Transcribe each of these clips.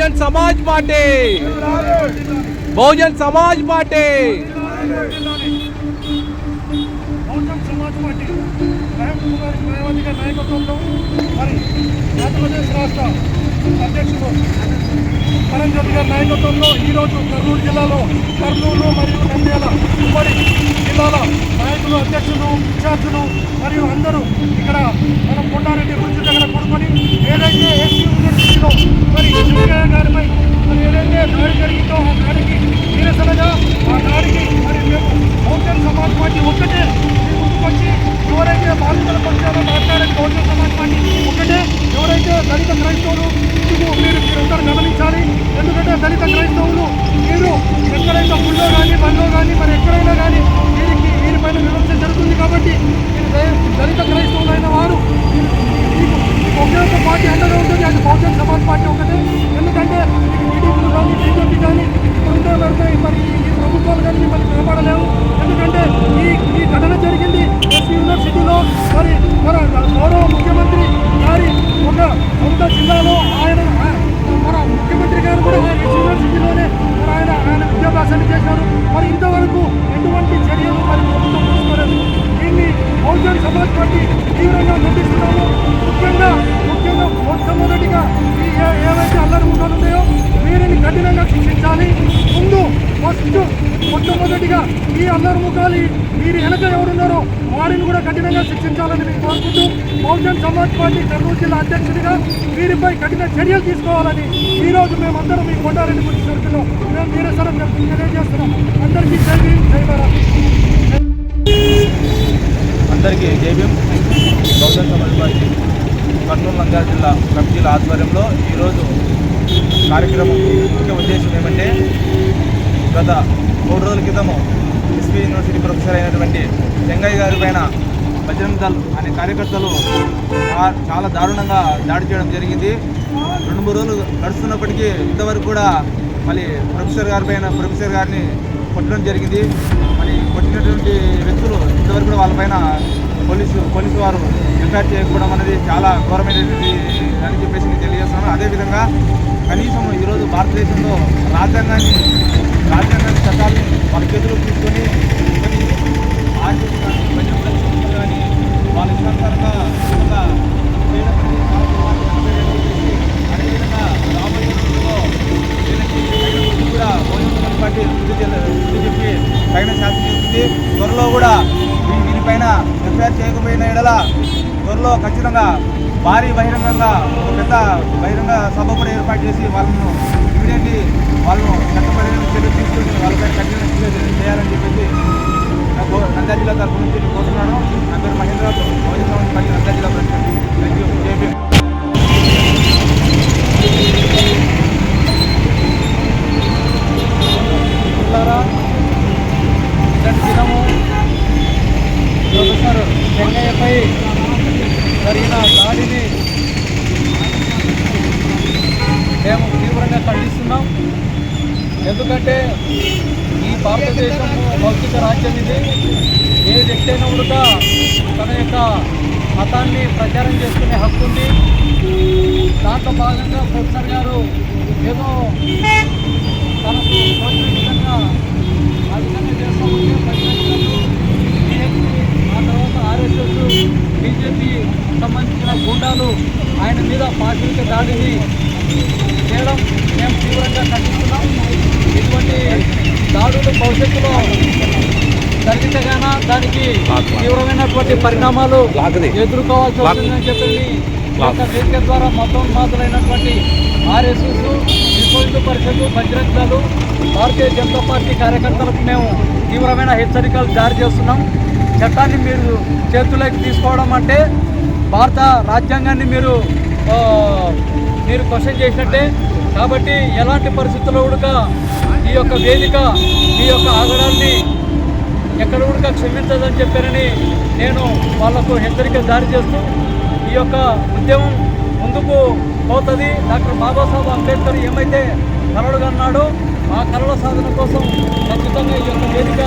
Bahujan Samaj Party. Bahujan Samaj Party. Bahujan Samaj Party. Mahaboob Mayawati గారి నాయకత్వంలో మరి ఆంధ్రప్రదేశ్ రాష్ట్ర అధ్యక్షుడు కరణ్ గారి నాయకత్వంలో ఈరోజు కర్నూలు జిల్లాలో కర్నూలు మరియు నంద్యాల ఉమ్మడి జిల్లాల నాయకులు అధ్యక్షులు ఇన్ఛార్జులు మరియు అందరూ ఇక్కడ మనం కొండారెడ్డి గురించి దగ్గర కూడుకొని ఏదైతే ఎస్సీ యూనివర్సిటీలో మరి వెంకయ్య గారిపై మరి ఏదైతే దాడి జరిగిందో ఆ దాడికి నిరసనగా ఆ దాడికి మరి మేము బహుజన్ సమాజ్ పార్టీ ఒక్కటే మీ ముందుకు వచ్చి ఎవరైతే బాధితుల పక్షాన మాట్లాడే బహుజన్ సమాజ్ పార్టీ ఒక్కటే ఎవరైతే దళిత క్రైస్తవులు ఇందుకు మీరు మీరందరూ గమనించాలి. ఎందుకంటే దళిత క్రైస్తవులు మీరు ఎక్కడైనా గుళ్ళో కానీ బండ్లో కానీ మరి ఎక్కడైనా కానీ వీరికి వీరిపైన విమర్శ జరుగుతుంది కాబట్టి మీరు దయ- దళిత క్రైస్తవులైన వారు మీరు- మీకు ఒకే ఒక పార్టీ అండగా ఉంటుంది అది బహుజన్ సమాజ్ పార్టీ ఒకటే ఎందుకంటే మీకు టీడీపీలు కానీ బీజేపీ కానీ ఉండే పెడతాయి మరి ఈ ప్రభుత్వాలు కానీ మిమ్మల్ని కాపాడలేవు ఎందుకంటే ఈ ఈ ఘటన జరిగింది ఎస్పీ యూనివర్సిటీలో మరి మన గౌరవ ముఖ్యమంత్రి గారి ఒక సొంత జిల్లాలో ఆయన మన ముఖ్యమంత్రి గారు కూడా యూనివర్సిటీలోనే మరి ఆయన ఆయన విద్యాభ్యాసాన్ని చేశారు. మరి ఇంతవరకు ఎటువంటి చర్యలు మరి ప్రభుత్వం తీసుకోలేదు. దీన్ని బహుజన సమాజ్ పార్టీ తీవ్రంగా ఖండిస్తున్నాము. ముఖ్యంగా ముఖ్యంగా మొట్టమొదటిగా ఈ ఏ- ఏవైతే అల్లరి ముఖాలు ఉన్నాయో వీరిని కఠినంగా శిక్షించాలి ముందు ఫస్ట్ మొట్టమొదటిగా ఈ అల్లరి ముఖాలి. వీరి వెనక ఎవరున్నారో వారిని కూడా కఠినంగా శిక్షించాలని మేము కోరుకుంటూ బహుజన్ సమాజ్ పార్టీ కర్నూలు జిల్లా అధ్యక్షుడిగా వీరిపై కఠిన చర్యలు తీసుకోవాలని ఈరోజు మేమందరం మీ కొండారెడ్డి గురించి సరుకులో మేము నిరసన తెలియజేస్తున్నాం. అందరికీ జై భీం జై భారత్. అందరికీ భీం బహుజన్ సమాజ్ పార్టీ కర్నూలు నంద్యాల జిల్లా కమిటీల ఆధ్వర్యంలో ఈరోజు కార్యక్రమం ముఖ్య ఉద్దేశం ఏమంటే గత మూడు రోజుల క్రితము ఎస్వి యూనివర్సిటీ ప్రొఫెసర్ అయినటువంటి చెంగయ్య గారి పైన బజరంగ్ దళ్ అనే కార్యకర్తలు చాలా దారుణంగా దాడి చేయడం జరిగింది. రెండు మూడు రోజులు గడుస్తున్నప్పటికీ ఇంతవరకు కూడా మళ్ళీ ప్రొఫెసర్ గారి పైన ప్రొఫెసర్ గారిని కొట్టడం జరిగింది. మరి కొట్టినటువంటి వ్యక్తులు ఇంతవరకు కూడా వాళ్ళపైన పోలీసు పోలీసు వారు ఎఫ్ఐఆర్ చేయకపోవడం అనేది చాలా ఘోరమైనటువంటి అని చెప్పేసి నేను తెలియజేస్తున్నాను. అదేవిధంగా కనీసం ఈరోజు భారతదేశంలో రాజ్యాంగాన్ని రాజ్యాంగాన్ని చట్టాలని వాళ్ళ చేతిలో తీసుకొని ఆర్థిక ఆర్టీసీ కానీ బడ్జెట్ సంస్థలు కానీ వాళ్ళ ఇష్టంతరంగా ఒక అదేవిధంగా రాబోయే రోజుల్లో కూడా పార్టీ చెప్పి పైన శాస్త్రం చేస్తుంది త్వరలో కూడా దీనిపైన ఎఫ్ఐఆర్ చేయకపోయిన ఎడల త్వరలో ఖచ్చితంగా భారీ బహిరంగంగా ఒక పెద్ద బహిరంగ సభ కూడా ఏర్పాటు చేసి వాళ్ళను ఇమీడియట్లీ వాళ్ళు చట్టపరమైన చర్య తీసుకుని వాళ్ళపై కఠిన చర్యలు చేయాలని చెప్పేసి నాకు నంద్యాల జిల్లా తరఫు నుంచి కోరుతున్నాను. నా పేరు మహేంద్ర భోజన పార్టీ నంద్యాల జిల్లా ప్రెసిడెంట్ థ్యాంక్ యూ ఇది ఏ వ్యక్తి అయినా కూడా తన యొక్క మతాన్ని ప్రచారం చేసుకునే హక్కు ఉంది. దాంట్లో భాగంగా ప్రొఫెసర్ గారు ఏదో తనకు తోచిన విధంగా ఆ విధంగా చేస్తామంటే ప్రజలకు బీఎస్పీ ఆ తర్వాత ఆర్ఎస్ఎస్ బీజేపీ సంబంధించిన గుండాలు ఆయన మీద పాశవిక దాడిని చేయడం మేము తీవ్రంగా ఖండిస్తున్నాం. ఇటువంటి దాడులు భవిష్యత్తులో జరిగితే గాన దానికి తీవ్రమైనటువంటి పరిణామాలు ఎదుర్కోవాల్సి వస్తుందని చెప్పి ఈ యొక్క వేదిక ద్వారా మతోన్మాదులైనటువంటి ఆర్ఎస్ఎస్ విశ్వ హిందూ పరిషత్ బజరంగ్ దళ్ భారతీయ జనతా పార్టీ కార్యకర్తలకు మేము తీవ్రమైన హెచ్చరికలు జారీ చేస్తున్నాం. చట్టాన్ని మీరు చేతుల్లోకి తీసుకోవడం అంటే భారత రాజ్యాంగాన్ని మీరు మీరు క్వశ్చన్ చేసినట్టే. కాబట్టి ఎలాంటి పరిస్థితుల్లో కూడా ఈ యొక్క వేదిక ఈ యొక్క ఆగడాన్ని ఎక్కడ కూడా క్షమించదని చెప్పారని నేను వాళ్ళకు హెచ్చరిక జారీ చేస్తూ ఈ యొక్క ఉద్యమం ముందుకు పోతుంది. డాక్టర్ బాబాసాహెబ్ అంబేద్కర్ ఏమైతే కలలు అన్నాడో ఆ కళల సాధన కోసం ఖచ్చితంగా ఈ యొక్క వేదిక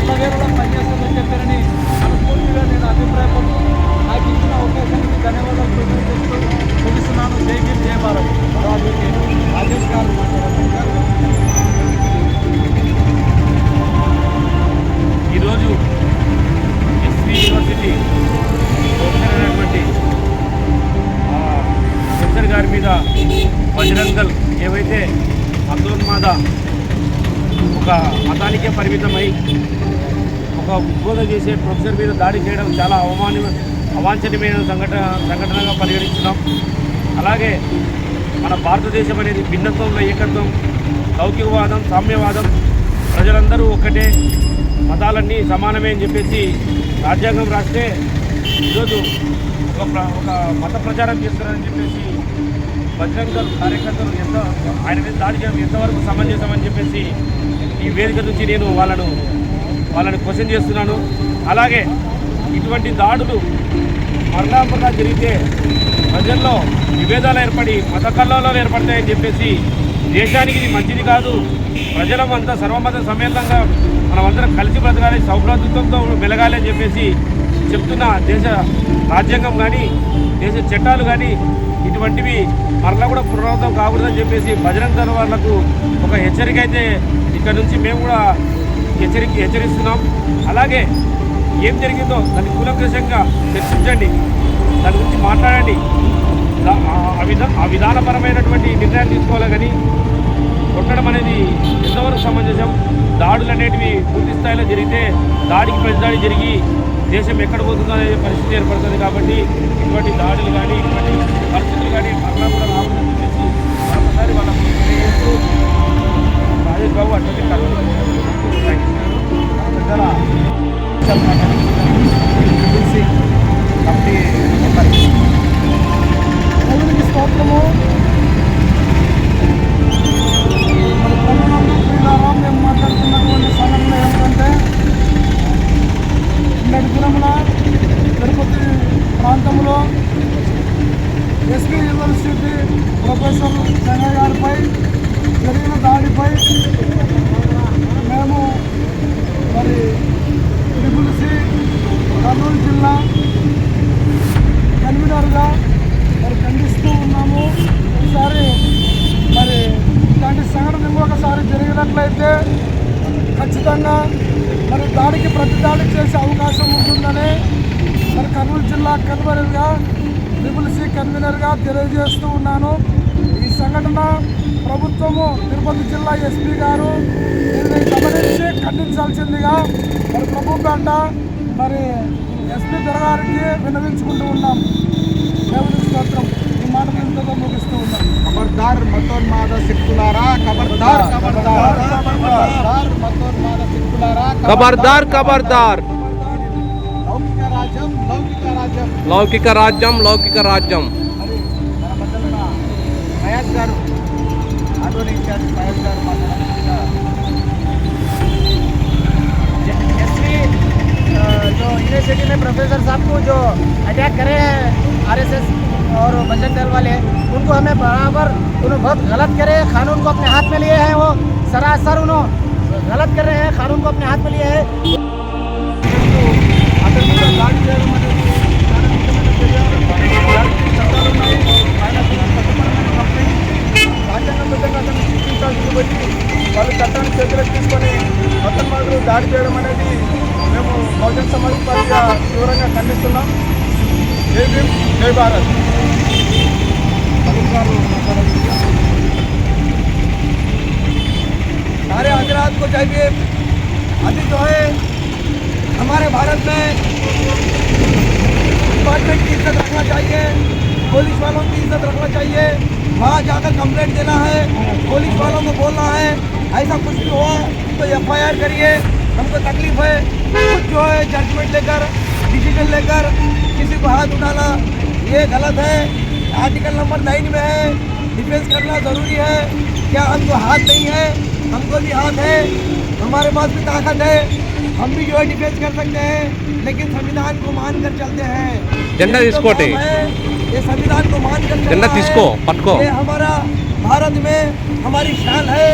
ఎల్లవేళలా పనిచేస్తుందని చెప్పారని మనస్ఫూర్తిగా నేను అభిప్రాయపడుతూ నాకు ఇచ్చిన అవకాశానికి ధన్యవాదాలు తెలియజేస్తూ ముగిస్తున్నాను. జై భీమ్ జై భారత్. దానికే పరిమితమై ఒక ఉద్బోధ చేసే ప్రొఫెసర్ మీద దాడి చేయడం చాలా అవమాన అవాంఛనీయమైన సంఘటన సంఘటనగా పరిగణించడం అలాగే మన భారతదేశం అనేది భిన్నత్వంలో ఏకత్వం లౌకికవాదం సామ్యవాదం ప్రజలందరూ ఒక్కటే మతాలన్నీ సమానమే అని చెప్పేసి రాజ్యాంగం రాస్తే ఈరోజు ఒక ప్ర- ఒక మత ప్రచారం చేస్తున్నారని చెప్పేసి బజరంగ కార్యకర్తలు ఎంత ఆయన మీద దాడి చేయడం ఎంతవరకు సమంజసమని చెప్పేసి ఈ వేదిక నుంచి నేను వాళ్ళను వాళ్ళని క్వశ్చన్ చేస్తున్నాను. అలాగే ఇటువంటి దాడులు మరలా జరిగితే ప్రజల్లో విభేదాలు ఏర్పడి మత కల్లోలాలు ఏర్పడతాయని చెప్పేసి దేశానికి ఇది మంచిది కాదు. ప్రజలమంతా సర్వమత సమేతంగా మనమందరం కలిసి బ్రతకాలి సౌభ్రాతృత్వంతో మెలగాలి అని చెప్పేసి చెప్తున్న దేశ రాజ్యాంగం కానీ దేశ చట్టాలు కానీ ఇటువంటివి మరలా కూడా పునరావృతం కాకూడదని చెప్పేసి బజరంగ దళ వాళ్ళకు ఒక హెచ్చరిక అయితే ఇక్కడ నుంచి మేము కూడా హెచ్చరిక హెచ్చరిస్తున్నాం. అలాగే ఏం జరిగిందో దాన్ని కూలంకషంగా చర్చించండి. దాని గురించి మాట్లాడండి. దా- ఆ- విధానపరమైనటువంటి నిర్ణయాలు తీసుకోవాలి కానీ కొట్టడం అనేది ఎంతవరకు సమంజసం? దాడులు అనేటివి పూర్తి స్థాయిలో జరిగితే దాడికి ప్రతి దాడి జరిగి దేశం ఎక్కడ పోతుందో అనే పరిస్థితి ఏర్పడుతుంది కాబట్టి ఇటువంటి దాడులు కానీ ఇటువంటి పరిస్థితులు కానీ మరలా కూడా రావద్దని ప్రాంతంలో ఎస్పీ యూనివర్సిటీ ప్రొఫెసర్ చెన్నై గారిపై జరిగిన దాడిపై మేము మరి ట్రిపుల్ సి కర్నూలు జిల్లా కన్వీనర్గా మరి ఖండిస్తూ ఉన్నాము. ఈసారి మరి ఇలాంటి సంఘటన ఇంకొకసారి జరిగినట్లయితే ఖచ్చితంగా మరి దాడికి ప్రతి దాడి చేసే అవకాశం ఉంటుందని మరి కర్నూలు జిల్లా కన్వీనర్గా ట్రిపుల్ సి కన్వీనర్గా తెలియజేస్తూ ఉన్నాను. ఈ సంఘటన ప్రభుత్వము తిరుపతి జిల్లా ఎస్పీ గారు దీన్ని గమనించి ఖండించాల్సిందిగా మరి ప్రభుపేట మరి ఎస్పీ దొరగారికి విన్నవించుకుంటూ ఉన్నాం. దేవుని స్తోత్రం. ఈ మాట ముగిస్తూ ఉన్నాం. ఖబర్దార్ మతోన్మాద సిక్కులారా ఖబర్దార్ ఖబర్దార్ ఖబర్దార్ మతోన్మాద ఖబర్దార్ ఖబర్దార్. లౌకిక రాజ్యం లౌకిక రాజ్యం లౌకిక రాజ్యం లౌకిక రాజ్యం మరి మన మధ్యలో మహేష్ గారు ఆటోని ఇన్ఛార్జ్ మహేష్ గారు మాట్లాడారు एसपी जो यूनिवर्सिटी में प्रोफेसर साहब को जो अटैक करे हैं आरएसएस और बजरंग दल वाले उनको हमें बराबर उन्होंने बहुत गलत करे हैं कानून को अपने हाथ में लिए हैं वो सरासर उन्होंने गलत कर रहे हैं कानून को अपने हाथ में लिए हैं అతని మీద దాడి చేయడం అనేది చాలా ముఖ్యమైన చర్య దాడికి చట్టాలు ఉన్నాయి ఆయన చట్టపరమైన కంపెనీ రాజ్యాంగబద్ధంగా అతన్ని శిక్షించాల్సింది పోయి వాళ్ళు చట్టాన్ని చేతులకు తీసుకొని అతని మాదిరి దాడి చేయడం అనేది మేము బహుజన్ సమాజ్ పార్టీగా తీవ్రంగా ఖండిస్తున్నాం జై భీమ్ జై భారత్ सारे हजरात को चाहिए अभी जो है हमारे भारत में डिपार्टमेंट की इज़्ज़त रखना चाहिए पुलिस वालों की इज़्ज़त रखना चाहिए। वहाँ जाकर कंप्लेंट देना है पुलिस वालों को बोलना है, ऐसा कुछ भी हुआ तो एफ़ आई करिए। हमको तकलीफ़ है कुछ जो है जजमेंट लेकर डिसीज़न लेकर किसी को हाथ उठाना, ये गलत है। आर्टिकल नंबर नाइन में है डिफेंस करना ज़रूरी है। क्या हमको हाथ नहीं है? हमको भी हाथ है। हमारे पास भी ताकत है। हम भी जो है डिफेंस कर सकते हैं लेकिन संविधान को मान कर चलते हैं। जनता जिसको तो ये संविधान को मान कर जनता जिसको पटको। ये हमारा भारत में हमारी शान है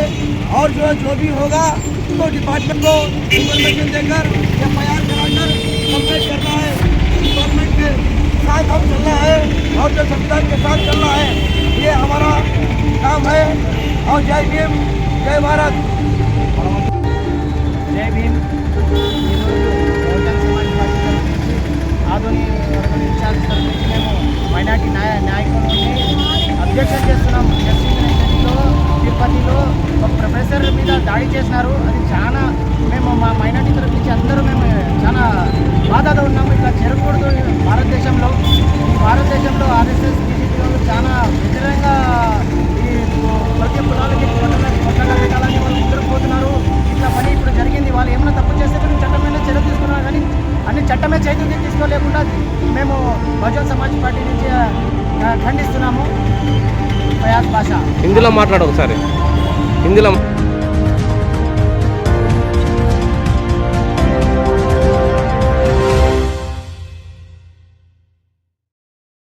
और जो जो भी होगा तो डिपार्टमेंट को इंफॉर्मेशन देकर या बयान कराकर कंप्लेट करना है। गवर्नमेंट के साथ हम चलना है और जो संविधान के साथ चलना है ये हमारा काम है। और जय भीम जय भारत। जय भीम। బహుజన్ సమాజ్ పార్టీ మేము మైనార్టీ నాయ నాయకులు అబ్జెక్షన్ చేస్తున్నాం ఎస్సీ తిరుపతిలో ఒక ప్రొఫెసర్ మీద దాడి చేసినారు అది చాలా మేము మా మైనార్టీ తరఫు అందరూ మేము చాలా బాధతో ఉన్నాము ఇట్లా జరగకూడదు భారతదేశంలో భారతదేశంలో ఆర్ఎస్ఎస్ బీజేపీ వాళ్ళు చాలా వ్యతిరేకంగా ప్రతి కులాలకి కొట్టగా పెట్టాలని వాళ్ళు ముందుకు పోతున్నారు ఇట్లా పని ఇప్పుడు జరిగింది. వాళ్ళు ఏమైనా తప్పు చేస్తే మేము చట్టం చర్య తీసుకున్నారు కానీ అన్ని చట్టమే చైతన్యం తీసుకోలేకుండా మేము బహుజన్ సమాజ్ పార్టీ నుంచి ఖండిస్తున్నాము. ప్రయాస్ భాష హిందీలో మాట్లాడు ఒకసారి. హిందీలో